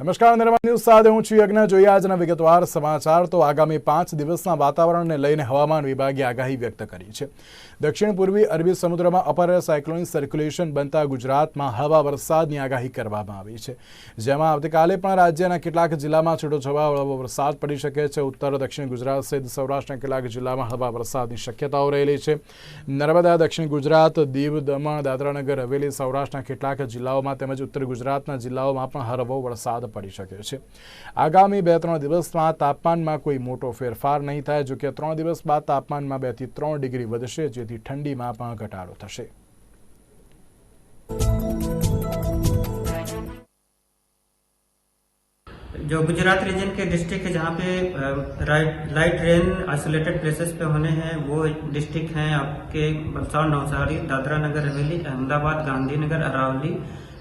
નમસ્કાર નિર્માણ ન્યૂઝ સાથે હું છું યજ્ઞ. જોઈએ આજના વિગતવાર સમાચાર. તો આગામી પાંચ દિવસના વાતાવરણને લઈને હવામાન વિભાગે આગાહી વ્યક્ત કરી છે. દક્ષિણ પૂર્વી અરબી સમુદ્રમાં અપર સાયક્લોનિક સર્ક્યુલેશન બનતા ગુજરાતમાં હળવા વરસાદની આગાહી કરવામાં આવી છે. જેમાં આવતીકાલે પણ રાજ્યના કેટલાક જિલ્લામાં છૂટોછવાયો વરસાદ પડી શકે છે. ઉત્તર, દક્ષિણ ગુજરાત સહિત સૌરાષ્ટ્રના કેટલાક જિલ્લામાં હળવા વરસાદની શક્યતાઓ રહેલી છે. નર્મદા, દક્ષિણ ગુજરાત, દીવ, દમણ, દાદરાનગર, હવેલી, સૌરાષ્ટ્રના કેટલાક જિલ્લાઓમાં તેમજ ઉત્તર ગુજરાતના જિલ્લાઓમાં પણ હળવો વરસાદ પડી શકે છે આગામી બે ત્રણ દિવસમાં તાપમાનમાં કોઈ મોટો ફેરફાર નહીં થાય જોકે ત્રણ દિવસ બાદ તાપમાનમાં બે થી ત્રણ ડિગ્રી વધશે જેથી ઠંડીમાં પણ ઘટાડો થશે जो गुजरात रीजन के डिस्ट्रिक्ट है जहाँ पे uh, right light rain isolated places पे होने हैं वो डिस्ट्रिक्ट हैं आपके बलसाड़ नवसारी दादरा नगर हवेली अहमदाबाद गांधीनगर अरावली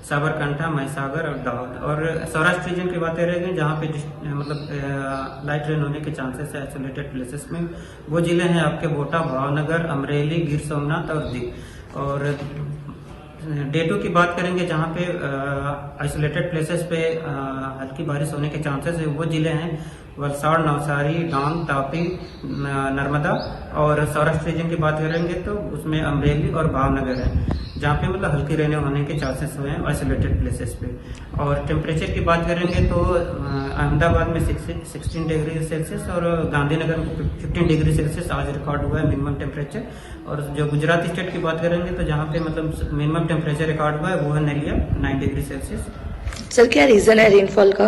साबरकांठा, महिसागर और दाहोद। और सौराष्ट्र रीजन की बातें रह गई, जहाँ पे मतलब लाइट रेन होने के चांसेस है आइसोलेटेड प्लेसेस में। वो ज़िले हैं आपके बोटा, भावनगर, अमरेली, गिर सोमनाथ और दीप और डे की बात करेंगे, जहाँ पे आइसोलेटेड प्लेसेस पे हल्की बारिश होने के चांसेस है। वो ज़िले हैं वलसाड़, नवसारी डांग तापी नर्मदा और सौराष्ट्र रीजन की बात करेंगे तो उसमें अमरेली और भावनगर है, जहाँ पे मतलब हल्की रहने होने के चांसेस हुए हैं आइसोलेटेड प्लेसेस पे। और टेम्परेचर की बात करेंगे तो अहमदाबाद में सिक्सटीन डिग्री सेल्सियस और गांधीनगर में फिफ्टीन डिग्री सेल्सियस आज रिकॉर्ड हुआ है मिनिमम टेम्परेचर और जो गुजरात स्टेट की बात करेंगे तो जहाँ पे मतलब मिनिमम टेम्परेचर रिकॉर्ड हुआ है वो है Naliya nine degree Celsius sir क्या रीजन है रेनफॉल का?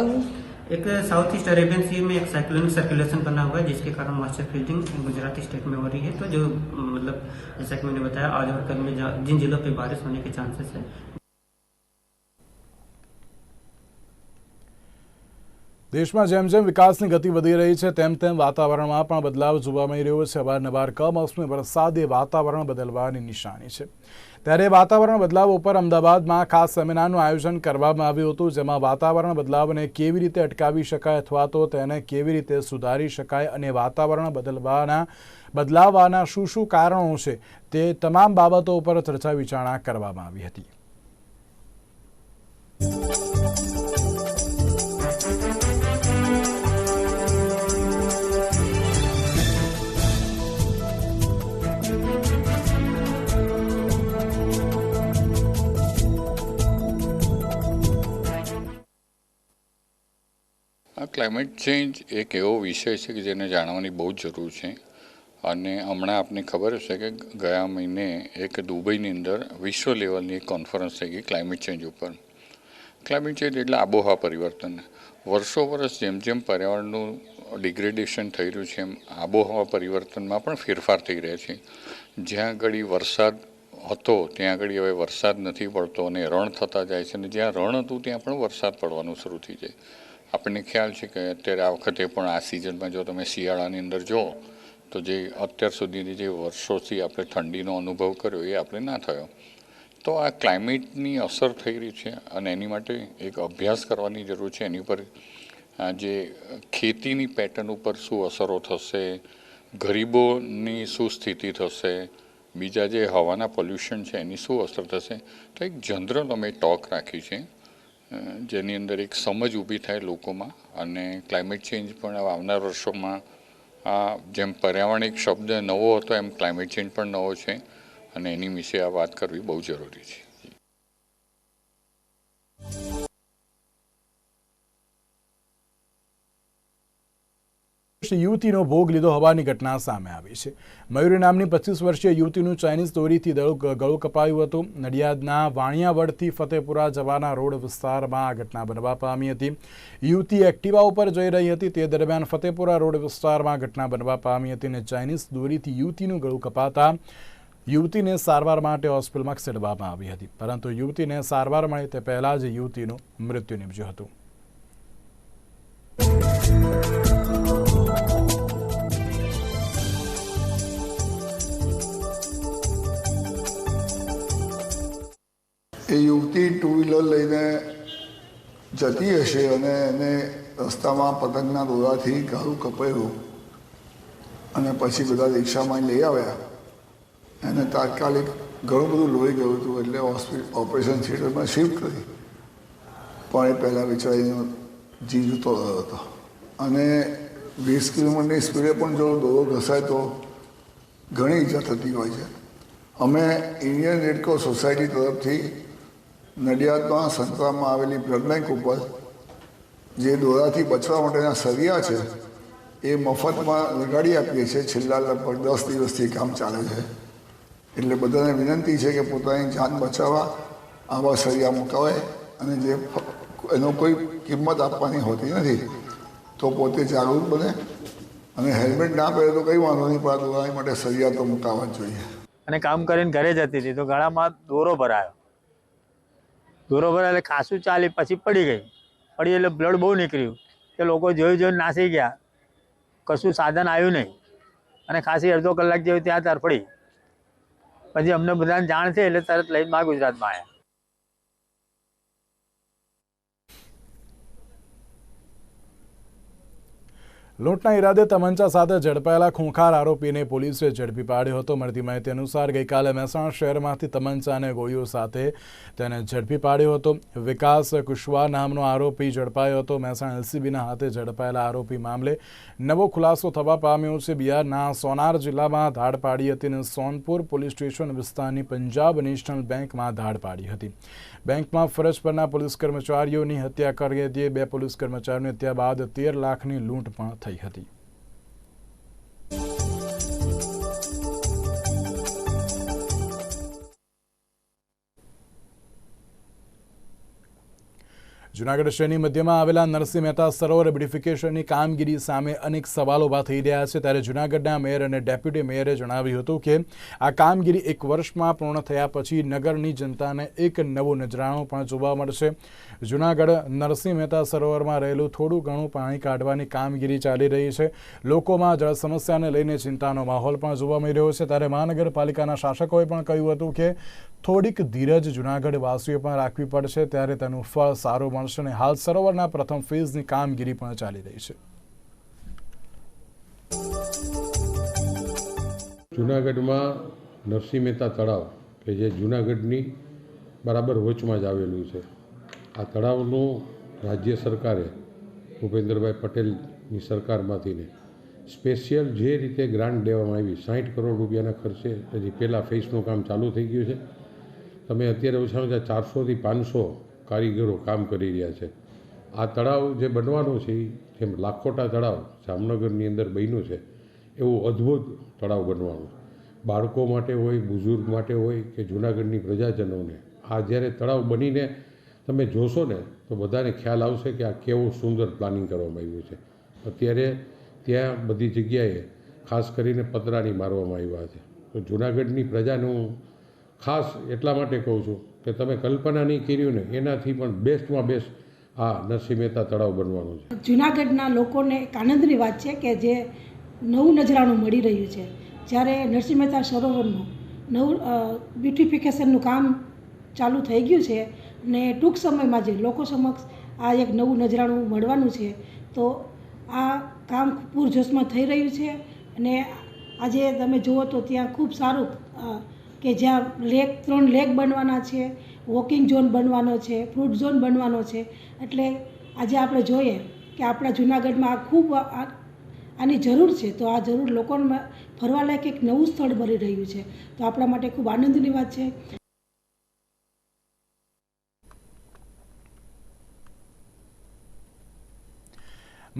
एक साउथ ईस्ट अरेबियन सी में एक साइक्लोनिक सर्कुलेशन बना हुआ है जिसके कारण मॉइस्चर फ्रीजिंग गुजरात स्टेट में हो रही है तो जो मतलब जैसा कि मैंने बताया आज और कल में जहाँ- जिन जिलों पे बारिश होने के चांसेस है દેશમાં જેમ જેમ વિકાસની ગતિ વધી રહી છે તેમ તેમ વાતાવરણમાં પણ બદલાવ જોવા મળી રહ્યો છે અવારનવાર કમોસમી વરસાદ એ વાતાવરણ બદલવાની નિશાની છે ત્યારે વાતાવરણ બદલાવ ઉપર અમદાવાદમાં ખાસ સેમિનારનું આયોજન કરવામાં આવ્યું હતું, જેમાં વાતાવરણ બદલાવને કેવી રીતે અટકાવી શકાય અથવા તો તેને કેવી રીતે સુધારી શકાય અને વાતાવરણ બદલવાના બદલાવવાના શું શું કારણો છે તે તમામ બાબતો ઉપર ચર્ચા વિચારણા કરવામાં આવી હતી. ક્લાઇમેટ ચેન્જ એક એવો વિષય છે કે જેને જાણવાની બહુ જ જરૂર છે. અને હમણાં આપને ખબર હશે કે ગયા મહિને એક દુબઈની અંદર વિશ્વ લેવલની કોન્ફરન્સ થઈ ગઈ ક્લાઇમેટ ચેન્જ ઉપર. ક્લાઇમેટ ચેન્જ એટલે આબોહવા પરિવર્તન. વર્ષો વર્ષ જેમ જેમ પર્યાવરણનું ડિગ્રેડેશન થઈ રહ્યું છે, એમ આબોહવા પરિવર્તનમાં પણ ફેરફાર થઈ રહ્યા છે. જ્યાં આગળ વરસાદ હતો, ત્યાં આગળ હવે વરસાદ નથી પડતો અને રણ થતા જાય છે અને જ્યાં રણ હતું, ત્યાં પણ વરસાદ પડવાનું શરૂ થઈ જાય. આપણને ખ્યાલ છે કે અત્યારે આ વખતે પણ આ સિઝનમાં જો તમે શિયાળાની અંદર જુઓ, તો જે અત્યાર સુધીની જે વર્ષોથી આપણે ઠંડીનો અનુભવ કર્યો એ આપણે ના થયો. તો આ ક્લાઇમેટની અસર થઈ રહી છે અને એની માટે એક અભ્યાસ કરવાની જરૂર છે. એની ઉપર જે ખેતીની પેટર્ન ઉપર શું અસરો થશે, ગરીબોની શું સ્થિતિ થશે, બીજા જે હવાના પોલ્યુશન છે એની શું અસર થશે, તો એક જનરલ અમે ટોક રાખી છે. જેની અંદર એક સમજ ઊભી થાય લોકોમાં અને ક્લાઇમેટ ચેન્જ પણ આવનાર વર્ષોમાં આ જેમ પર્યાવરણ એક શબ્દ નવો હતો એમ ક્લાઇમેટ ચેન્જ પણ નવો છે અને એની વિશે આ વાત કરવી બહુ જરૂરી છે. યુવતીનો ભોગ લીધો હોવાની ઘટના સામે આવી છે. મયુરી નામની પચીસ વર્ષીય યુવતીનું ચાઇનીઝ દોરીથી ગળું કપાયું હતું. નડિયાદના વાણિયાવડથી ફતેપુરા જવાના રોડ વિસ્તારમાં આ ઘટના બનવા પામી હતી. યુવતી એક્ટિવા ઉપર જઈ રહી હતી. તે દરમિયાન ફતેપુરા રોડ વિસ્તારમાં ઘટના બનવા પામી હતી અને ચાઇનીઝ દોરીથી યુવતીનું ગળું કપાતા યુવતીને સારવાર માટે હોસ્પિટલમાં ખસેડવામાં આવી હતી. પરંતુ યુવતીને સારવાર મળે તે પહેલા જ યુવતીનું મૃત્યુ નિપજ્યું હતું. એ યુવતી ટુ વ્હીલર લઈને જતી હશે અને એને રસ્તામાં પતંગના દોરાથી ગાળું કપાયું અને પછી બધા રિક્ષામાં લઈ આવ્યા. એને તાત્કાલિક ઘણું બધું લોહી ગયું હતું એટલે હોસ્પિટલ ઓપરેશન થિયેટરમાં શિફ્ટ કરી. પણ એ પહેલાં બિચારીનું જીવતો રહ્યો હતો. અને વીસ કિલોમીટરની સ્પીડે પણ જો દોરો ઘસાય તો ઘણી ઈજા થતી હોય છે. અમે ઇન્ડિયન રેડક્રોસ સોસાયટી તરફથી નડિયાદમાં સંતરામમાં આવેલી બ્લડ બેંક ઉપર જે દોરાથી બચવા માટેના સરિયા છે, એ મફતમાં લગાડી આપીએ છીએ. છેલ્લા લગભગ દસ દિવસથી કામ ચાલે છે. એટલે બધાને વિનંતી છે કે પોતાની જાન બચાવવા, આવા સરિયા મુકાવે અને જે એનો કોઈ કિંમત આપવાની હોતી નથી, તો પોતે જાગૃત બને અને હેલ્મેટ ના પહેરે તો કંઈ વાંધો નહીં, પણ દોરાની માટે સરિયા તો મુકાવવા જ જોઈએ. અને કામ કરીને ઘરે જતી હતી, તો ગળામાં દોરો ભરાયો. ભરાયો એટલે ખાસું ચાલી પછી પડી ગઈ પડી એટલે બ્લડ બહુ નીકળ્યું. કે લોકો જોઈ જોઈને નાસી ગયા. કશું સાધન આવ્યું નહીં. અને ખાસી અડધો કલાક જેવી ત્યાં તરફડી. પછી અમને બધાને જાણ છે એટલે તરત લઈને મા ગુજરાતમાં આવ્યા લૂંટના ઈરાદે તમંચા સાથે ઝડપાયેલા ખૂંખાર આરોપીને પોલીસે ઝડપી પાડ્યો હતો. મળતી માહિતી અનુસાર ગઈકાલે મહેસાણા શહેરમાંથી તમંચા અને ગોળીઓ સાથે તેને ઝડપી પાડ્યો હતો. વિકાસ કુશવા નામનો આરોપી ઝડપાયો હતો. મહેસાણા એલસીબીના હાથે ઝડપાયેલા આરોપી મામલે નવો ખુલાસો થવા પામ્યો છે. બિહારના સોનાર જિલ્લામાં ધાડ પાડી હતી અને સોનપુર પોલીસ સ્ટેશન વિસ્તારની પંજાબ નેશનલ બેંકમાં ધાડ પાડી હતી. બેંકમાં ફરજ પરના પોલીસ કર્મચારીઓની હત્યા કરી હતી. બે પોલીસ કર્મચારીઓની હત્યા બાદ તેર લાખની લૂંટ પણ થઈ હતી જુનાગઢ શહેરની મધ્યમાં આવેલા નરસિંહ મહેતા સરોવર બ્યુટિફિકેશનની કામગીરી સામે અનેક સવાલો ઊભા થઈ રહ્યા છે. ત્યારે જુનાગઢના મેયર અને ડેપ્યુટી મેયરે જણાવ્યું હતું કે, આ કામગીરી એક વર્ષમાં પૂર્ણ થયા પછી નગરની જનતાને એક નવું નજરાણું પણ જોવા મળશે. જુનાગઢ નરસિંહ મહેતા સરોવરમાં રહેલું થોડું ઘણું પાણી કાઢવાની કામગીરી ચાલી રહી છે. લોકોમાં જળ સમસ્યાને લઈને ચિંતાનો માહોલ પણ જોવા મળી રહ્યો છે. ત્યારે મહાનગરપાલિકાના શાસકોએ પણ કહ્યું હતું કે, થોડીક ધીરજ જૂનાગઢવાસીઓ પણ રાખવી પડશે. ત્યારે તેનું ફળ સારું મળશે અને હાલ સરોવરના પ્રથમ ફેઝની કામગીરી પણ ચાલી રહી છે. જુનાગઢમાં નરસિંહ મહેતા તળાવ કે જે જુનાગઢની બરાબર વચમાં જ આવેલું છે. આ તળાવનું રાજ્ય સરકારે, ભૂપેન્દ્રભાઈ પટેલની સરકારમાંથીને સ્પેશિયલ જે રીતે ગ્રાન્ટ દેવામાં આવી સાઠ કરોડ રૂપિયાના ખર્ચે હજી પહેલાં ફેસનું કામ ચાલુ થઈ ગયું છે. તમે અત્યારે ઓછામાં ઓછા ચારસોથી પાંચસો કારીગરો કામ કરી રહ્યા છે. આ તળાવ જે બનવાનું છે, જેમ લાખોટા તળાવ જામનગરની અંદર બન્યું છે, એવું અદ્ભુત તળાવ બનવાનું બાળકો માટે હોય, બુઝુર્ગ માટે હોય કે જૂનાગઢની પ્રજાજનોને, આ જ્યારે તળાવ બનીને તમે જોશો ને, તો બધાને ખ્યાલ આવશે કે આ કેવું સુંદર પ્લાનિંગ કરવામાં આવ્યું છે. અત્યારે ત્યાં બધી જગ્યાએ ખાસ કરીને પતરાની મારવામાં આવ્યા છે. તો જૂનાગઢની પ્રજાને ખાસ એટલા માટે કહું છું કે તમે કલ્પના નહીં કર્યું ને એનાથી પણ બેસ્ટમાં બેસ્ટ આ નરસિંહ મહેતા તળાવ બનવાનું છે. જુનાગઢના લોકોને એક આનંદની વાત છે કે જે નવું નજરાણું મળી રહ્યું છે. જ્યારે નરસિંહ મહેતા સરોવરનું નવું બ્યુટિફિકેશનનું કામ ચાલુ થઈ ગયું છે અને ટૂંક સમયમાં જે લોકો સમક્ષ આ એક નવું નજરાણું મળવાનું છે, તો આ કામ પૂરજોશમાં થઈ રહ્યું છે અને આજે તમે જુઓ તો ત્યાં ખૂબ સારું કે જ્યાં લેક, ત્રણ લેક બનવાના છે, વોકિંગ ઝોન બનવાનો છે, ફ્રૂટ ઝોન બનવાનો છે. એટલે આજે આપણે જોઈએ કે આપણા જૂનાગઢમાં આ ખૂબ આની જરૂર છે. તો આ જરૂર લોકોને ફરવા લાયક એક નવું સ્થળ બની રહ્યું છે. તો આપણા માટે ખૂબ આનંદની વાત છે.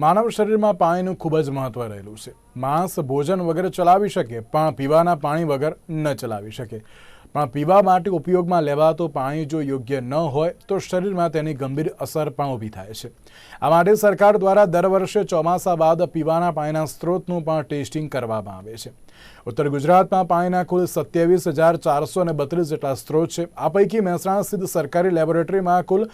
માનવ શરીરમાં પાણીનું ખૂબ જ મહત્વ રહેલું છે. માંસ, ભોજન વગર ચલાવી શકે, પણ પીવાના પાણી વગર ન ચલાવી શકે. પણ પીવા માટે ઉપયોગમાં લેવાતું પાણી જો યોગ્ય ન હોય, તો શરીરમાં તેની ગંભીર અસર પણ ઊભી થાય છે. આ માટે સરકાર દ્વારા દર વર્ષે ચોમાસા બાદ પીવાના પાણીના સ્ત્રોતનું પણ ટેસ્ટિંગ કરવામાં આવે છે. ઉત્તર ગુજરાતમાં પાણીના કુલ સત્યાવીસ હજાર ચારસો અને બત્રીસ જેટલા સ્ત્રોત છે. આ પૈકી મહેસાણા સ્થિત સરકારી લેબોરેટરીમાં કુલ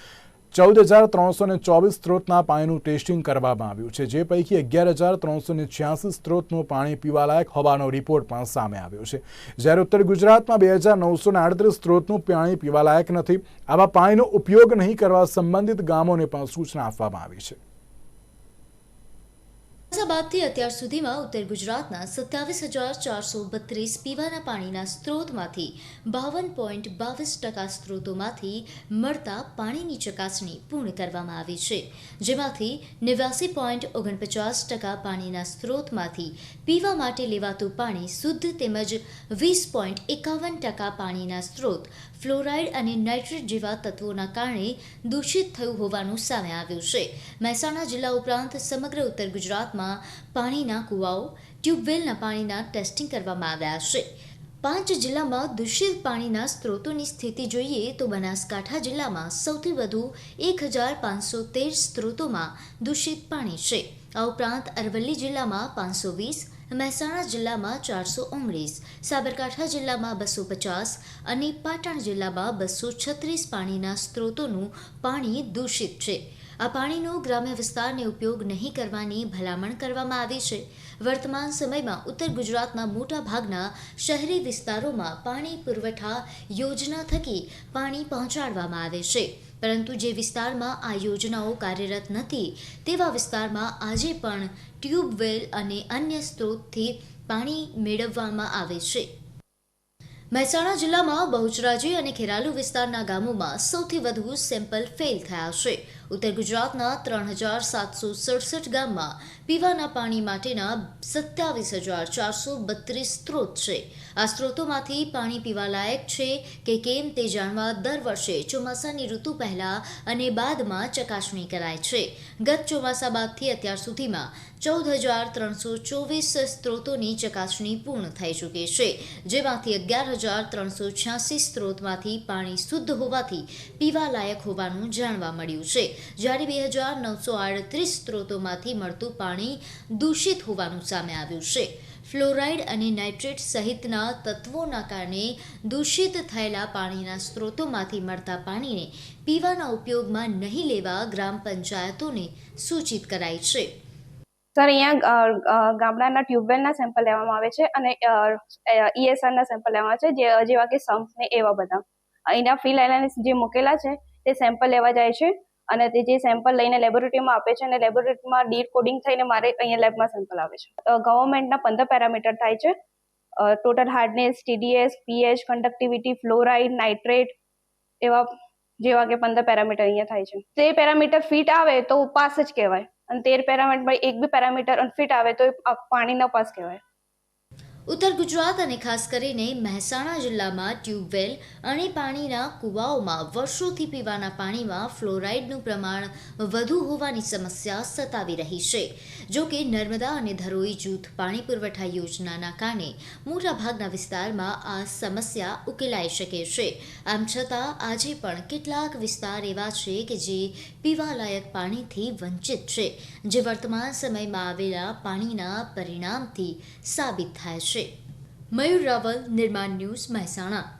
ચૌદ હજાર ત્રણસો ને ચોવીસ સ્ત્રોતના પાણીનું ટેસ્ટિંગ કરવામાં આવ્યું છે, જે પૈકી અગિયાર હજાર ત્રણસો ને છ્યાસી સ્ત્રોતનું પાણી પીવાલાયક હોવાનો રિપોર્ટ પણ સામે આવ્યો છે. જ્યારે ઉત્તર ગુજરાતમાં બે હજાર નવસો ને આડત્રીસ સ્ત્રોતનું પાણી પીવાલાયક નથી, આવા પાણીનો ઉપયોગ નહીં કરવા સંબંધિત ગામોને પણ સૂચના આપવામાં આવી છે. બાદથી અત્યાર સુધીમાં ઉત્તર ગુજરાતના સત્યાવીસ હજાર ચારસો બત્રીસ પીવાના પાણીના સ્ત્રોતમાંથી બાવન પોઈન્ટ બાવીસ ટકા સ્ત્રોતોમાંથી મળતા પાણીની ચકાસણી પૂર્ણ કરવામાં આવી છે. જેમાંથી નેવ્યાસી પોઈન્ટ ઓગણપચાસ ટકા પાણીના સ્ત્રોતમાંથી પીવા માટે લેવાતું પાણી શુદ્ધ તેમજ વીસ પોઈન્ટ એકાવન ટકા પાણીના સ્ત્રોત ફ્લોરાઇડ અને નાઇટ્રેટ જેવા તત્વોના કારણે દૂષિત થયું હોવાનું સામે આવ્યું છે. મહેસાણા જિલ્લા ઉપરાંત સમગ્ર ઉત્તર ગુજરાતમાં પાણીના કૂવાઓ, ટ્યુબવેલના પાણીના ટેસ્ટિંગ કરવામાં આવ્યા છે. પાંચ જિલ્લામાં દૂષિત પાણીના સ્ત્રોતોની સ્થિતિ જોઈએ તો બનાસકાંઠા જિલ્લામાં સૌથી વધુ એક હજાર પાંચસો તેર સ્ત્રોતોમાં દૂષિત પાણી છે. આ ઉપરાંત અરવલ્લી જિલ્લામાં પાંચસો વીસ મહેસાણા જિલ્લામાં ચારસો ઓગણીસ, સાબરકાંઠા જિલ્લામાં બસો પચાસ અને પાટણ જિલ્લામાં બસો છત્રીસ પાણીના સ્ત્રોતોનું પાણી દૂષિત છે. આ પાણીનો ગ્રામ્ય વિસ્તારને ઉપયોગ નહીં કરવાની ભલામણ કરવામાં આવી છે. વર્તમાન સમયમાં ઉત્તર ગુજરાતના મોટા ભાગના શહેરી વિસ્તારોમાં પાણી પુરવઠા યોજના થકી પાણી પહોંચાડવામાં આવે છે. પરંતુ જે વિસ્તારમાં આ યોજનાઓ કાર્યરત નથી, તેવા વિસ્તારમાં આજે પણ ટ્યુબવેલ અને અન્ય સ્ત્રોતથી પાણી મેળવવામાં આવે છે. મહેસાણા જિલ્લામાં બહુચરાજી અને ખેરાલુ વિસ્તારના ગામોમાં સૌથી વધુ સેમ્પલ ફેલ થયા છે. ઉત્તર ગુજરાતના ત્રણ હજાર સાતસો સડસઠ ગામમાં પીવાના પાણી માટેના સત્યાવીસ હજાર ચારસો બત્રીસ સ્ત્રોત છે. આ સ્ત્રોતોમાંથી પાણી પીવાલાયક છે કે કેમ તે જાણવા દર વર્ષે ચોમાસાની ઋતુ પહેલા અને બાદમાં ચકાસણી કરાય છે. ગત ચોમાસા બાદથી અત્યાર સુધીમાં ચૌદ હજાર ત્રણસો ચોવીસ સ્ત્રોતોની ચકાસણી પૂર્ણ થઈ ચૂકી છે, જેમાંથી અગિયાર હજાર ત્રણસો છ્યાસી સ્ત્રોતમાંથી પાણી શુદ્ધ હોવાથી પીવા લાયક હોવાનું જાણવા મળ્યું છે. જ્યારે બે હજાર નવસો આડત્રીસ સ્ત્રોતોમાંથી મળતું પાણી દૂષિત હોવાનું સામે આવ્યું છે. ફ્લોરાઇડ અને નાઇટ્રેટ સહિતના તત્વોના કારણે દૂષિત થયેલા પાણીના સ્ત્રોતોમાંથી મળતા પાણીને પીવાના ઉપયોગમાં નહીં લેવા ગ્રામ પંચાયતોને સૂચિત કરાઈ છે. સર, અહીંયા ગામડાના ટ્યુબવેલના સેમ્પલ લેવામાં આવે છે અને ઈએસઆરના સેમ્પલ લેવામાં આવે છે જેવા કે સમ્પ ને એવા બધા. અહીંના ફિલ એનાલિસ જે મૂકેલા છે, તે સેમ્પલ લેવા જાય છે. અને તે જે સેમ્પલ લઈને લેબોરેટરીમાં આપે છે અને લેબોરેટરીમાં ડીડ કોડિંગ થઈને મારે અહીંયા લેબમાં સેમ્પલ આવે છે. ગવર્મેન્ટના પંદર પેરામીટર થાય છે. Total hardness TDS pH conductivity fluoride nitrate એવા જેવા કે પંદર પેરામીટર અહીંયા થાય છે. તે પેરામીટર ફિટ આવે તો પાસ જ કહેવાય. અને તેર પેરામીટર એક બી પેરામીટર અનફિટ આવે તો પાણી ન પાસ કહેવાય. ઉત્તર ગુજરાત અને ખાસ કરીને મહેસાણા જિલ્લામાં ટ્યુબવેલ અને પાણીના કૂવાઓમાં વર્ષોથી પીવાના પાણીમાં ફ્લોરાઇડનું પ્રમાણ વધુ હોવાની સમસ્યા સતાવી રહી છે. જો કે નર્મદા અને ધરોઈ જૂથ પાણી પુરવઠા યોજનાના કારણે મોટાભાગના વિસ્તારમાં આ સમસ્યા ઉકેલાઈ શકે છે. આમ છતાં આજે પણ કેટલાક વિસ્તાર એવા છે કે જે પીવાલાયક પાણીથી વંચિત છે, જે વર્તમાન સમયમાં આવેલા પાણીના પરિણામથી સાબિત થાય છે. મયુર રાવલ, નિર્માણ ન્યૂઝ મહેસાણા.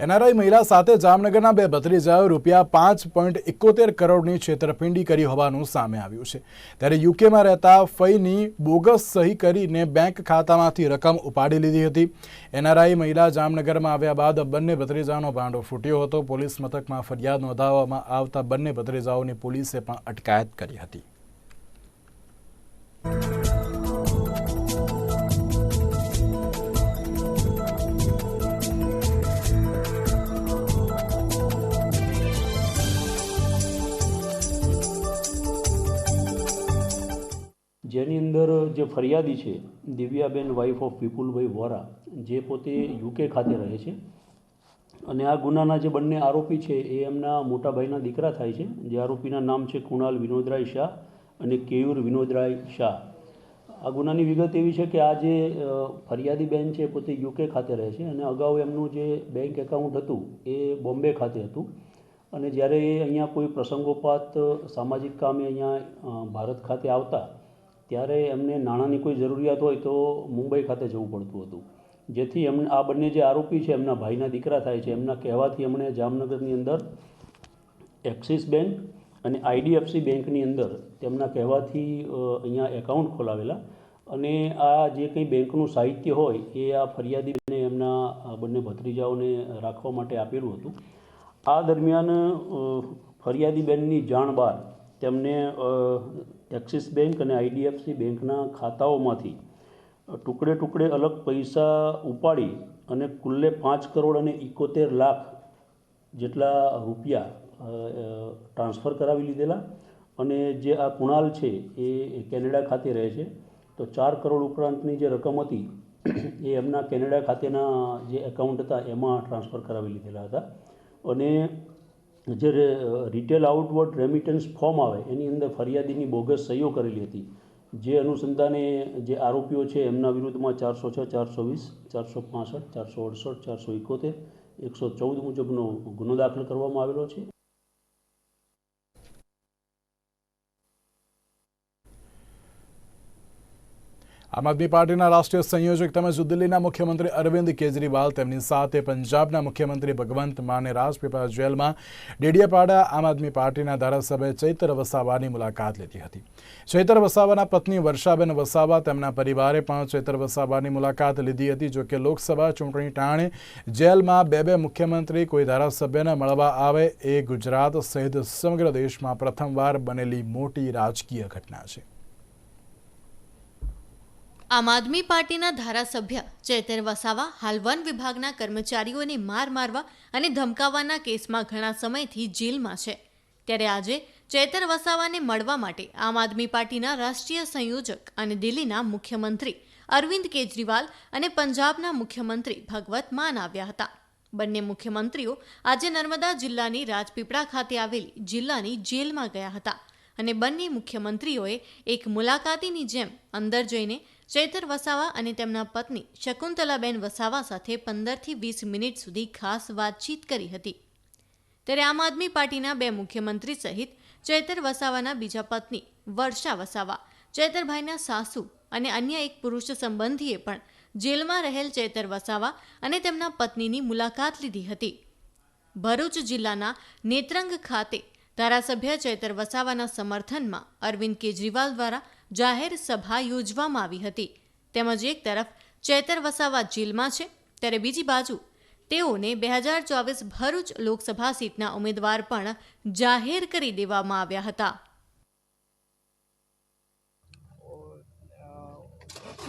એનઆરઆઈ મહિલા સાથે જામનગરના બે ભત્રીજાઓ રૂપિયા પાંચ પોઈન્ટ એકોતેર કરોડની છેતરપિંડી કરી હોવાનું સામે આવ્યું છે. ત્યારે યુકેમાં રહેતા ફઈની બોગસ સહી કરીને બેંક ખાતામાંથી રકમ ઉપાડી લીધી હતી. એનઆરઆઈ મહિલા જામનગરમાં આવ્યા બાદ બંને ભત્રીજાનો ભાંડો ફૂટ્યો હતો. પોલીસ મથકમાં ફરિયાદ નોંધાવવામાં આવતા બંને ભત્રીજાઓની પોલીસે પણ અટકાયત કરી હતી. જેની અંદર જે ફરિયાદી છે, દિવ્યાબેન વાઇફ ઓફ વિપુલભાઈ વોરા, જે પોતે યુકે ખાતે રહે છે. અને આ ગુનાના જે બંને આરોપી છે, એ એમના મોટાભાઈના દીકરા થાય છે. જે આરોપીના નામ છે કુણાલ વિનોદરાય શાહ અને કેયુર વિનોદરાય શાહ. આ ગુનાની વિગત એવી છે કે આ જે ફરિયાદી બેન છે પોતે યુકે ખાતે રહે છે અને અગાઉ એમનું જે બેંક એકાઉન્ટ હતું, એ બોમ્બે ખાતે હતું. અને જ્યારે એ અહીંયા કોઈ પ્રસંગોપાત, સામાજિક કામે અહીંયા ભારત ખાતે આવતા ત્યારે એમને નાણાંની કોઈ જરૂરિયાત હોય તો મુંબઈ ખાતે જવું પડતું હતું. જેથી એમ આ બંને જે આરોપી છે, એમના ભાઈના દીકરા થાય છે, એમના કહેવાથી એમણે જામનગરની અંદર એક્સિસ બેંક અને આઈડીએફસી બેંકની અંદર તેમના કહેવાથી અહીંયા એકાઉન્ટ ખોલાવેલા. અને આ જે કંઈ બેંકનું સાહિત્ય હોય, એ આ ફરિયાદીને એમના બંને ભત્રીજાઓને રાખવા માટે આપેલું હતું. આ દરમિયાન ફરિયાદી ફરિયાદીબેનની જાણ બાદ તેમને એક્સિસ બેંક અને આઈડીએફસી બેંકના ખાતાઓમાંથી ટુકડે ટુકડે અલગ પૈસા ઉપાડી અને કુલ્લે પાંચ કરોડ અને એકોતેર લાખ જેટલા રૂપિયા ટ્રાન્સફર કરાવી લીધેલા. અને જે આ કુણાલ છે, એ કેનેડા ખાતે રહે છે. તો ચાર કરોડ ઉપરાંતની જે રકમ હતી, એ એમના કેનેડા ખાતેના જે એકાઉન્ટ હતા, એમાં ટ્રાન્સફર કરાવી લીધેલા હતા. અને જે રિટેલ આઉટવર્ડ રેમિટન્સ ફોર્મ આવે, એની અંદર ફરિયાદીની બોગસ સહીઓ કરેલી હતી. જે અનુસંધાને જે આરોપીઓ છે, એમના વિરુદ્ધમાં ચારસો છ, ચારસો વીસ, ચારસો પાસઠ, ચારસો અડસઠ, ચારસો એકોતેર, એકસો ચૌદ મુજબનો ગુનો દાખલ કરવામાં આવેલો છે. આમ આદમી પાર્ટીના રાષ્ટ્રીય સંયોજક તેમજ દિલ્હીના મુખ્યમંત્રી અરવિંદ કેજરીવાલ તેમની સાથે પંજાબના મુખ્યમંત્રી ભગવંત માને રાજપીપળા જેલમાં ડેડિયાપાડા આમ આદમી પાર્ટીના ધારાસભ્ય ચૈતર વસાવાની મુલાકાત લીધી હતી. ચૈતર વસાવાના પત્ની વર્ષાબેન વસાવા તેમના પરિવારે પણ ચૈતર વસાવાની મુલાકાત લીધી હતી જોકે લોકસભા ચૂંટણી ટાણે જેલમાં બે બે મુખ્યમંત્રી કોઈ ધારાસભ્યને મળવા આવે એ ગુજરાત સહિત સમગ્ર દેશમાં પ્રથમવાર બનેલી મોટી રાજકીય ઘટના છે. આમ આદમી પાર્ટીના ધારાસભ્ય ચેતર વસાવા હાલ વન વિભાગના કર્મચારીઓને માર મારવા અને ધમકાવવાના કેસમાં ઘણા સમયથી જેલમાં છે. ત્યારે આજે ચેતર વસાવાને મળવા માટે આમ આદમી પાર્ટીના રાષ્ટ્રીય સંયોજક અને દિલ્હીના મુખ્યમંત્રી અરવિંદ કેજરીવાલ અને પંજાબના મુખ્યમંત્રી ભગવત માન આવ્યા હતા. બંને મુખ્યમંત્રીઓ આજે નર્મદા જિલ્લાની રાજપીપળા ખાતે આવેલી જિલ્લાની જેલમાં ગયા હતા અને બંને મુખ્યમંત્રીઓએ એક મુલાકાતીની જેમ અંદર જઈને ચૈતર વસાવા અને તેમના પત્ની શકુંતલાબેન વસાવા સાથે પંદરથી વીસ મિનિટ સુધી ખાસ વાતચીત કરી હતી. ત્યારે આમ આદમી પાર્ટીના બે મુખ્યમંત્રી સહિત ચૈતર વસાવાના બીજા પત્ની વર્ષા વસાવા, ચૈતરભાઈના સાસુ અને અન્ય એક પુરુષ સંબંધીએ પણ જેલમાં રહેલ ચેતર વસાવા અને તેમના પત્નીની મુલાકાત લીધી હતી. ભરૂચ જિલ્લાના નેત્રંગ ખાતે ધારાસભ્ય ચેતર વસાવાના સમર્થનમાં અરવિંદ કેજરીવાલ દ્વારા જાહેર સભા યોજવામાં આવી હતી તેમજ એક તરફ ચૈતર વસાવા જેલમાં છે ત્યારે બીજી બાજુ તેઓને બે હજાર ચોવીસ ભરૂચ લોકસભા સીટના ઉમેદવાર પણ જાહેર કરી દેવામાં આવ્યા હતા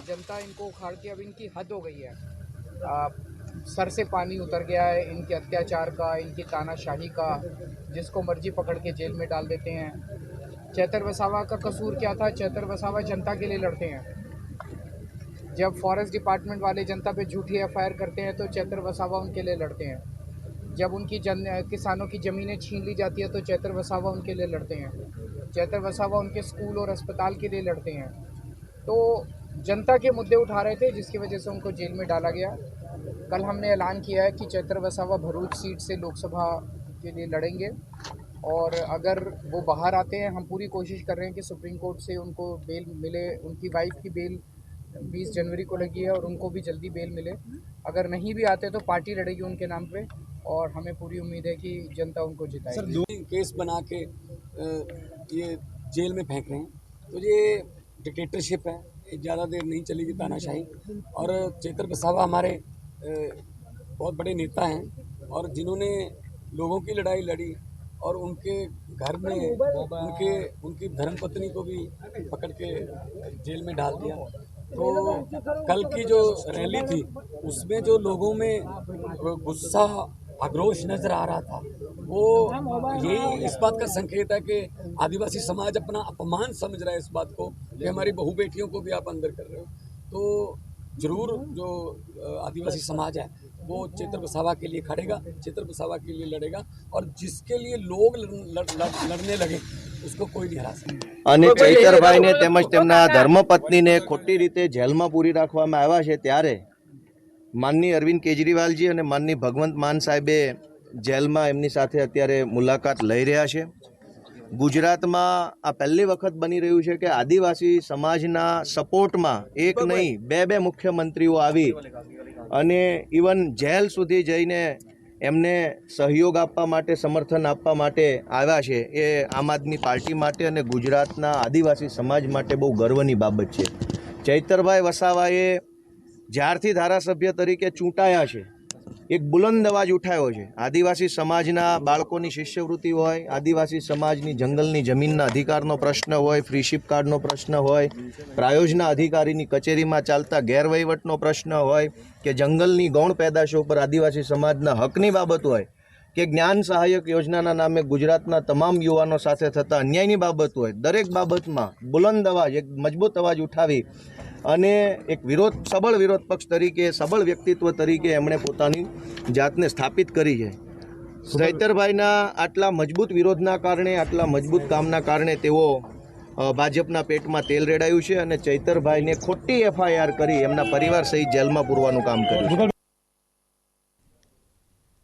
जनता इनको उखाड़ के अब इनकी हद हो गई है आ, सर से पानी उतर गया है इनके अत्याचार का इनकी तानाशाही का जिसको मर्जी पकड़ के जेल में डाल देते हैं चैतर वसावा का कसूर क्या था? चैतर वसावा जनता के लिए लड़ते हैं। जब फॉरेस्ट डिपार्टमेंट वाले जनता पे झूठी एफआईआर करते हैं तो चैतर वसावा उनके लिए लड़ते हैं। जब उनकी जन किसानों की ज़मीनें छीन ली जाती है तो चैतर वसावा उनके लिए लड़ते हैं। चैतर वसावा उनके स्कूल और अस्पताल के लिए लड़ते हैं। तो जनता के मुद्दे उठा रहे थे, जिसकी वजह से उनको जेल में डाला गया। कल हमने ऐलान किया है कि चैत्र वसावा भरूच सीट से लोकसभा के लिए लड़ेंगे। और अगर वो बाहर आते हैं, हम पूरी कोशिश कर रहे हैं कि सुप्रीम कोर्ट से उनको बेल मिले, उनकी वाइफ की बेल 20 जनवरी को लगी है और उनको भी जल्दी बेल मिले। अगर नहीं भी आते तो पार्टी लड़ेगी उनके नाम पे और हमें पूरी उम्मीद है कि जनता उनको जिताएगी। केस बना के ये जेल में फेंक रहे हैं। तो ये डिक्टेटरशिप है ज़्यादा देर नहीं चलेगी तानाशाही। और चेतर बसावा हमारे बहुत बड़े नेता हैं और जिन्होंने लोगों की लड़ाई लड़ी और उनके घर में उनके, उनकी धर्मपत्नी को भी पकड़ के जेल में डाल दिया। तो कल की जो रैली थी, उसमें जो लोगों में गुस्सा, आक्रोश नज़र आ रहा था, वो यही इस बात का संकेत है कि आदिवासी समाज अपना अपमान समझ रहा है इस बात को कि हमारी बहू बेटियों को भी आप अंदर कर रहे हो। तो ज़रूर जो आदिवासी समाज है वो चित्र बसावा के लिए खड़ेगा चित्र बसावा के लिए लड़ेगा और जिसके लिए लोग लड़, लड़, लड़, लड़ने लगे उसको कोई नहीं हरा सकता અને ચૈતરભાઈને તેમજ તેમના ધર્મપત્નીને ખોટી રીતે જેલમાં પૂરી રાખવામાં આવ્યા છે ત્યારે માનની અરવિંદ કેજરીવાલજી અને માનની ભગવંત માન સાહેબે જેલમાં એમની સાથે અત્યારે મુલાકાત લઈ રહ્યા છે ગુજરાતમાં આ પહેલી વખત બની રહ્યું છે કે આદિવાસી સમાજના સપોર્ટમાં એક નહીં બે બે મુખ્યમંત્રીઓ આવી અને ઇવન જેલ સુધી જઈને એમને સહયોગ આપવા માટે સમર્થન આપવા માટે આવ્યા છે. એ આમ આદમી પાર્ટી માટે અને ગુજરાતના આદિવાસી સમાજ માટે બહુ ગર્વની બાબત છે. ચૈતરભાઈ વસાવાએ જ્યારથી ધારાસભ્ય તરીકે ચૂંટાયા છે એક બુલંદ અવાજ ઉઠાવ્યો છે. આદિવાસી સમાજના બાળકોની શિષ્યવૃત્તિ હોય, આદિવાસી સમાજની જંગલની જમીનના અધિકારનો પ્રશ્ન હોય, ફ્રીશીપ કાર્ડનો પ્રશ્ન હોય, પ્રાયોજના અધિકારીની કચેરીમાં ચાલતા ગેરવહીવટનો પ્રશ્ન હોય કે જંગલની ગૌણ પેદાશો ઉપર આદિવાસી સમાજના હકની બાબત હોય કે જ્ઞાન સહાયક યોજનાના નામે ગુજરાતના તમામ યુવાનો સાથે થતા અન્યાયની બાબત હોય, દરેક બાબતમાં બુલંદ અવાજ, એક મજબૂત અવાજ ઉઠાવી અને એક વિરોધ, સબળ વિરોધ પક્ષ તરીકે, સબળ વ્યક્તિત્વ તરીકે એમણે પોતાની જાતને સ્થાપિત કરી છે. ચૈતરભાઈના આટલા મજબૂત વિરોધના કારણે, આટલા મજબૂત કામના કારણે તેઓ ભાજપના પેટમાં તેલ રેડાયું છે અને ચૈતરભાઈને ખોટી એફઆઈઆર કરી એમના પરિવાર સહિત જેલમાં પૂરવાનું કામ કર્યું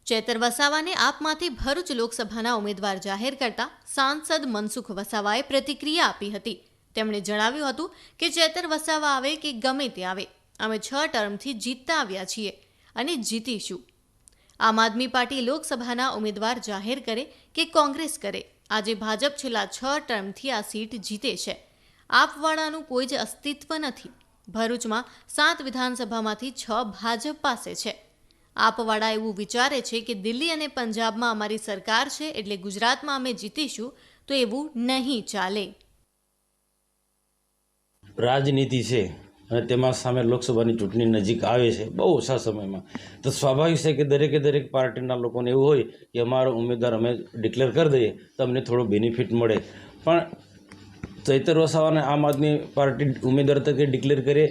ચેતર વસાવાને આપમાંથી ભરૂચ લોકસભાના ઉમેદવાર જાહેર કરતા સાંસદ મનસુખ વસાવાએ પ્રતિક્રિયા આપી હતી. તેમણે જણાવ્યું હતું કે ચેતર વસાવા આવે કે ગમે તે આવે. અમે છ ટર્મથી જીતતા આવ્યા છીએ અને જીતીશું. આમ આદમી પાર્ટી લોકસભાના ઉમેદવાર જાહેર કરે કે કોંગ્રેસ કરે. આજે ભાજપ છેલ્લા છ ટર્મથી આ સીટ જીતે છે. આપવાળાનું કોઈ જ અસ્તિત્વ નથી. ભરૂચમાં સાત વિધાનસભામાંથી છ ભાજપ પાસે છે. આપવાળા એવું વિચારે છે કે દિલ્હી અને પંજાબમાં અમારી સરકાર છે એટલે ગુજરાતમાં અમે જીતીશું, તો એવું નહીં ચાલે. રાજનીતિ છે અને તેમાં સામે લોકસભાની ચૂંટણી નજીક આવે છે, બહુ ઓછા સમયમાં. તો સ્વાભાવિક છે કે દરેકે દરેક પાર્ટીના લોકોને એવું હોય કે અમારો ઉમેદવાર અમે ડિક્લેર કરી દઈએ, તો અમને થોડો બેનિફિટ મળે. પણ ચૈતર વસાવાને આમ આદમી પાર્ટી ઉમેદવાર તરીકે ડિક્લેર કરે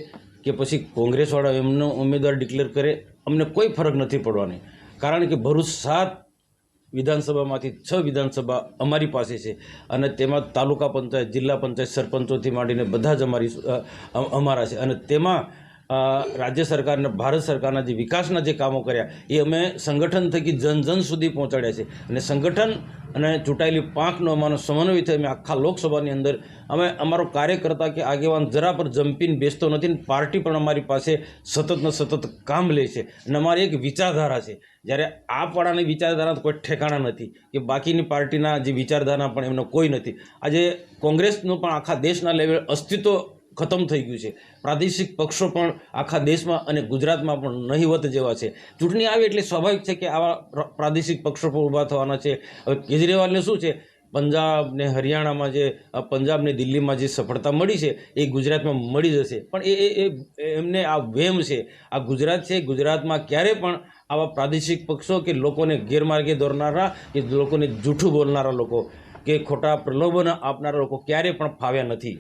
કે પછી કોંગ્રેસવાળા એમનો ઉમેદવાર ડિક્લેર કરે, અમને કોઈ ફરક નથી પડવાની. કારણ કે ભરૂચ સાત વિધાનસભામાંથી છ વિધાનસભા અમારી પાસે છે અને તેમાં તાલુકા પંચાયત, જિલ્લા પંચાયત સરપંચોથી માંડીને બધા જ અમારી અમારા છે. અને તેમાં રાજ્ય સરકારને, ભારત સરકારના જે વિકાસના જે કામો કર્યા, એ અમે સંગઠન થકી જન જન સુધી પહોંચાડ્યા છે. અને સંગઠન અને ચૂંટાયેલી પાંખનો અમારો સમન્વય થઈ અમે આખા લોકસભાની અંદર, અમે અમારો કાર્યકર્તા કે આગેવાન જરા પર જંપીને બેસતો નથી ને પાર્ટી પણ અમારી પાસે સતત ને સતત કામ લે છે. અને અમારી એક વિચારધારા છે. જ્યારે આપવાળાની વિચારધારા તો કોઈ ઠેકાણા નથી કે બાકીની પાર્ટીના જે વિચારધારા પણ એમનો કોઈ નથી. આજે કોંગ્રેસનું પણ આખા દેશના લેવલ અસ્તિત્વ ખતમ થઈ ગયું છે. પ્રાદેશિક પક્ષો પણ આખા દેશમાં અને ગુજરાતમાં પણ નહીવત જેવા છે. ચૂંટણી આવી એટલે સ્વાભાવિક છે કે આવા પ્ર- પ્રાદેશિક પક્ષો પણ ઊભા થવાના છે. હવે કેજરીવાલને શું છે? પંજાબ ને હરિયાણામાં જે પંજાબ ને દિલ્હીમાં જે સફળતા મળી છે, એ ગુજરાતમાં મળી જશે. પણ એ એ, એમને આ વેમ છે. આ ગુજરાત છે, ગુજરાતમાં ક્યારે પણ આવા પ્રાદેશિક પક્ષો કે લોકોને ગેરમાર્ગે દોરનારા કે લોકોને જૂઠું બોલનારા લોકો કે ખોટા પ્રલોભન આપનારા લોકો ક્યારે પણ ફાવ્યા નથી.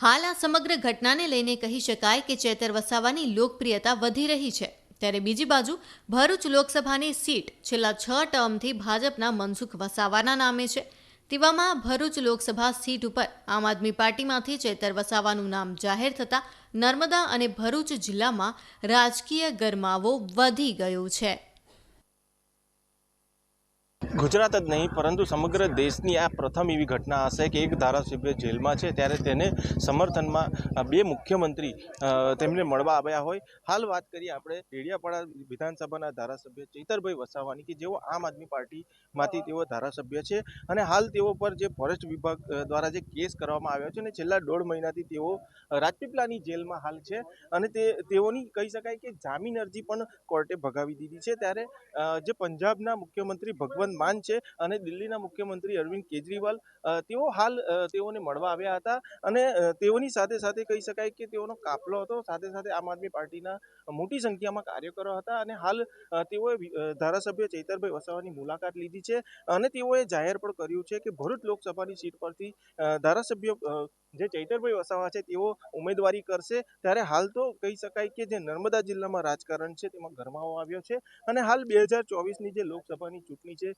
હાલ આ સમગ્ર ઘટનાને લઈને કહી શકાય કે ચેતર વસાવાની લોકપ્રિયતા વધી રહી છે. ત્યારે બીજી બાજુ, ભરૂચ લોકસભાની સીટ છેલ્લા છ ટર્મથી ભાજપના મનસુખ વસાવાના નામે છે. તેવામાં ભરૂચ લોકસભા સીટ ઉપર આમ આદમી પાર્ટીમાંથી ચેતર વસાવાનું નામ જાહેર થતાં નર્મદા અને ભરૂચ જિલ્લામાં રાજકીય ગરમાવો વધી ગયો છે. ગુજરાત જ નહીં, પરંતુ સમગ્ર દેશની આ પ્રથમ એવી ઘટના હશે કે એક ધારાસભ્ય જેલમાં છે, ત્યારે તેને સમર્થનમાં બે મુખ્યમંત્રી તેમને મળવા આવ્યા હોય. હાલ વાત કરીએ આપણે ડેડિયાપાડા વિધાનસભાના ધારાસભ્ય ચૈતરભાઈ વસાવાની કે જેઓ આમ આદમી પાર્ટીમાંથી તેઓ ધારાસભ્ય છે અને હાલ તેઓ પર જે ફોરેસ્ટ વિભાગ દ્વારા જે કેસ કરવામાં આવ્યો છે અને છેલ્લા દોઢ મહિનાથી તેઓ રાજપીપલાની જેલમાં હાલ છે અને તે, તેઓની કહી શકાય કે જામીન અરજી પણ કોર્ટે ભગાવી દીધી છે. ત્યારે જે પંજાબના મુખ્યમંત્રી ભગવંત માન છે અને દિલ્હીના મુખ્યમંત્રી અરવિંદ કેજરીવાલ તેઓ હાલ તેઓને મળવા આવ્યા હતા અને તેઓની સાથે સાથે કહી શકાય કે તેઓનો કાફલો હતો. સાથે સાથે આમ આદમી પાર્ટીના મોટી સંખ્યામાં કાર્યકરો હતા અને હાલ તેઓએ ધારાસભ્ય ચૈતરભાઈ વસાવાની મુલાકાત લીધી છે અને તેઓએ જાહેર પણ કર્યું છે કે ભરૂચ લોકસભાની સીટ પરથી ધારાસભ્ય જે ચૈતરભાઈ વસાવા છે તેઓ ઉમેદવારી કરશે. ત્યારે હાલ તો કહી શકાય કે જે નર્મદા જિલ્લામાં રાજકારણ છે તેમાં ગરમાવો આવ્યો છે અને હાલ બે હજાર ચોવીસની જે લોકસભાની ચૂંટણી છે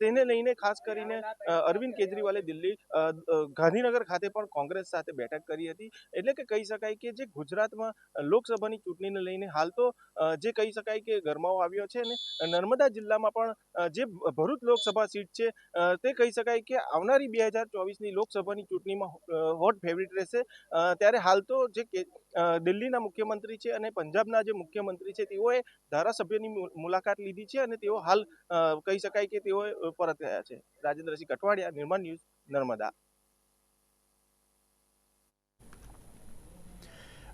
તેને લઈને ખાસ કરીને અરવિંદ કેજરીવાલે દિલ્હી ગાંધીનગર ખાતે પણ કોંગ્રેસ સાથે બેઠક કરી હતી. એટલે કે કહી શકાય કે જે ગુજરાતમાં લોકસભાની ચૂંટણીને લઈને હાલ તો જે કહી શકાય કે ગરમાવો આવ્યો છે અને નર્મદા જિલ્લામાં પણ જે ભરૂચ લોકસભા સીટ છે તે કહી શકાય કે આવનારી બે હજાર ચોવીસની લોકસભાની ચૂંટણીમાં હોટ ફેવરિટ રહેશે. ત્યારે હાલ તો જે દિલ્હીના મુખ્યમંત્રી છે અને પંજાબના જે મુખ્યમંત્રી છે, તેઓએ ધારાસભ્યની મુલાકાત લીધી છે અને તેઓ હાલ કહી શકાય કે તેઓ પરત રહ્યા છે. રાજેન્દ્રસિંહ કટવાડિયા નિર્માણ ન્યૂઝ, નર્મદા.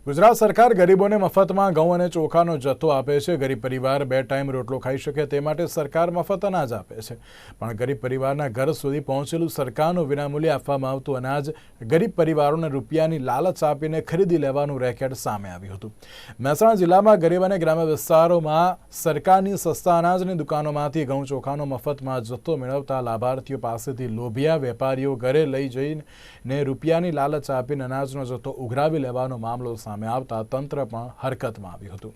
ગુજરાત સરકાર ગરીબોને મફતમાં ઘઉં અને ચોખાનો જથ્થો આપે છે. ગરીબ પરિવાર બે ટાઈમ રોટલો ખાઈ શકે તે માટે સરકાર મફત અનાજ આપે છે. પણ ગરીબ પરિવારના ઘર સુધી પહોંચેલું સરકારનું વિનામૂલ્ય આપવામાં આવતું અનાજ ગરીબ પરિવારોને રૂપિયાની લાલચ આપીને ખરીદી લેવાનું રેકેટ સામે આવ્યું હતું. મહેસાણા જિલ્લામાં ગરીબ અને ગ્રામ્ય વિસ્તારોમાં સરકારની સસ્તા અનાજની દુકાનોમાંથી ઘઉં, ચોખાનો મફતમાં જથ્થો મેળવતા લાભાર્થીઓ પાસેથી લોભિયા વેપારીઓ ઘરે લઈ જઈને રૂપિયાની લાલચ આપીને અનાજનો જથ્થો ઉઘરાવી લેવાનો મામલો સામે આવતા તંત્ર પણ હરકતમાં આવ્યું હતું.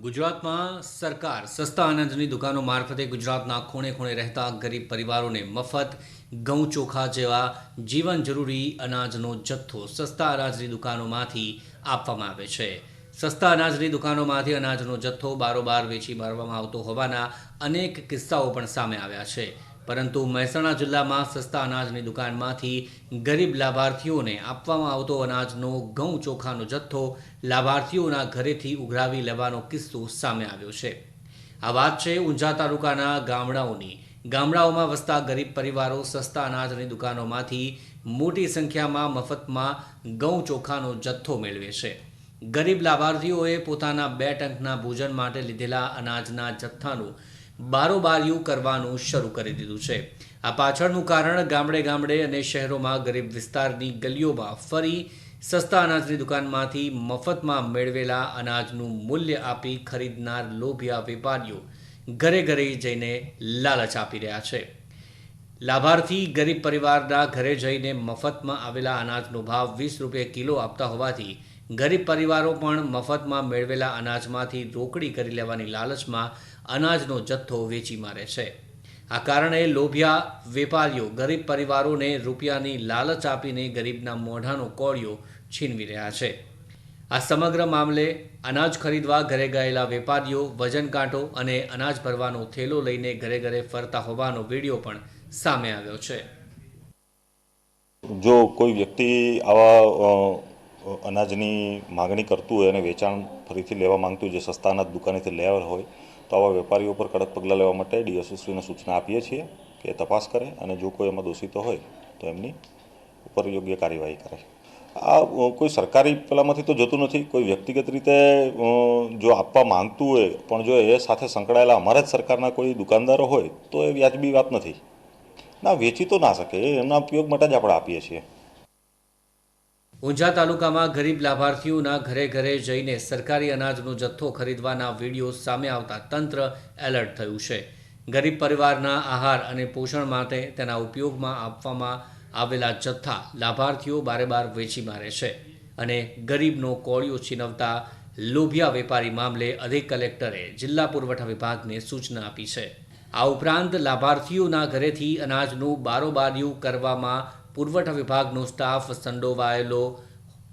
ગુજરાતમાં સરકાર સસ્તા અનાજની દુકાનો મારફતે ગુજરાતના ખૂણે ખૂણે રહેતા ગરીબ પરિવારોને મફત ઘઉં ચોખા જેવા જીવન જરૂરી અનાજનો જથ્થો સસ્તા અનાજની દુકાનોમાંથી આપવામાં આવે છે. સસ્તા અનાજની દુકાનોમાંથી અનાજનો જથ્થો બારોબાર વેચી મારવામાં આવતો હોવાના અનેક કિસ્સાઓ પણ સામે આવ્યા છે. પરંતુ મહેસાણા જિલ્લામાં સસ્તા અનાજની દુકાનમાંથી ગરીબ લાભાર્થીઓને આપવામાં આવતો અનાજનો ઘઉં ચોખાનો જથ્થો લાભાર્થીઓના ઘરેથી ઉઘરાવી લેવાનો કિસ્સો સામે આવ્યો છે. આ વાત છે ઊંઝા તાલુકાના ગામડાઓની. ગામડાઓમાં વસતા ગરીબ પરિવારો સસ્તા અનાજની દુકાનોમાંથી મોટી સંખ્યામાં મફતમાં ઘઉં ચોખાનો જથ્થો મેળવે છે. ગરીબ લાભાર્થીઓએ પોતાના બે ટંકના ભોજન માટે લીધેલા અનાજના જથ્થાનું બારોબારિયું કરવાનું શરૂ કરી દીધું છે. આ પાછળનું કારણ ગામડે ગામડે અને શહેરોમાં ગરીબ વિસ્તારની ગલીઓમાં ફરી સસ્તા અનાજની દુકાનમાંથી મફતમાં મેળવેલા અનાજનું મૂલ્ય આપી ખરીદનાર લોભિયા વેપારીઓ ઘરે ઘરે જઈને લાલચ આપી રહ્યા છે. લાભાર્થી ગરીબ પરિવારના ઘરે જઈને મફતમાં આવેલા અનાજનો ભાવ વીસ રૂપિયા કિલો આપતા હોવાથી ગરીબ પરિવારો પણ મફતમાં મેળવેલા અનાજમાંથી રોકડી કરી લેવાની લાલચમાં અનાજનો જથ્થો વેચી મારે છે આ કારણે લોભિયા વેપારીઓ, ગરીબ પરિવારોને રૂપિયાની લાલચ આપીને ગરીબના મોઢાનો કોળિયો છીનવી રહ્યા છે. આ સમગ્ર મામલે અનાજ ખરીદવા ઘરે ગયેલા વેપારીઓ, વજન કાંટો અને અનાજ ભરવાનો થેલો લઈને ઘરે ઘરે ફરતા હોવાનો વીડિયો પણ સામે આવ્યો છે. જો કોઈ વ્યક્તિ આવા અનાજની માગણી કરતું હોય અને વેચાણ ફરીથી લેવા માંગતું હોય, જે સસ્તાના દુકાનેથી લેવા હોય તો આવા વેપારીઓ પર કડક પગલાં લેવા માટે ડીએસએસસીને સૂચના આપીએ છીએ કે તપાસ કરે અને જો કોઈ એમાં દોષિતો હોય તો એમની ઉપર યોગ્ય કાર્યવાહી કરે. આ કોઈ સરકારી પેલામાંથી તો જતું નથી. કોઈ વ્યક્તિગત રીતે જો આપવા માંગતું હોય, પણ જો એ સાથે સંકળાયેલા અમારા જ સરકારના કોઈ દુકાનદારો હોય, તો એ વ્યાજબી વાત નથી. ના, વેચી તો ના શકે. એમના ઉપયોગ માટે જ આપણે આપીએ છીએ. ઊંઝા તાલુકામાં ગરીબ લાભાર્થીઓના ઘરે ઘરે જઈને સરકારી અનાજનો જથ્થો ખરીદવાના વીડિયો સામે આવતા તંત્ર એલર્ટ થયું છે. ગરીબ પરિવારના આહાર અને પોષણ માટે તેના ઉપયોગમાં આપવામાં આવેલા જથ્થા લાભાર્થીઓ બારે બાર વેચી મારે છે અને ગરીબનો કોળિયો છીનવતા લોભિયા વેપારી મામલે અધિક કલેક્ટરે જિલ્લા પુરવઠા વિભાગને સૂચના આપી છે. આ ઉપરાંત લાભાર્થીઓના ઘરેથી અનાજનું બારોબારિયું કરવામાં પુરવઠા વિભાગનો સ્ટાફ સંડોવાયેલો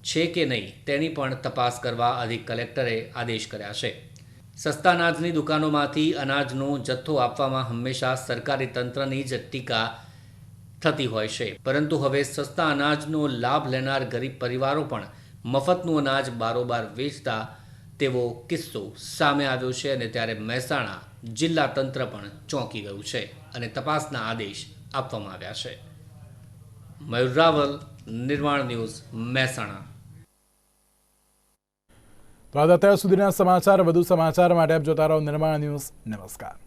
છે કે નહીં, તેની પણ તપાસ કરવા અધિક કલેક્ટરે આદેશ કર્યા છે. સસ્તા અનાજની દુકાનોમાંથી અનાજનો જથ્થો આપવામાં હંમેશા સરકારી તંત્રની જ ટીકા થતી હોય છે. પરંતુ હવે સસ્તા અનાજનો લાભ લેનાર ગરીબ પરિવારો પણ મફતનું અનાજ બારોબાર વેચતા તેવો કિસ્સો સામે આવ્યો છે અને ત્યારે મહેસાણા જિલ્લા તંત્ર પણ ચોંકી ગયું છે અને તપાસના આદેશ આપવામાં આવ્યા છે. મયુર રાવલ નિર્માણ ન્યૂઝ, મહેસાણા. તો અત્યાર સુધીના સમાચાર, વધુ સમાચાર માટે આપ જોતા રહો નિર્માણ ન્યૂઝ. નમસ્કાર.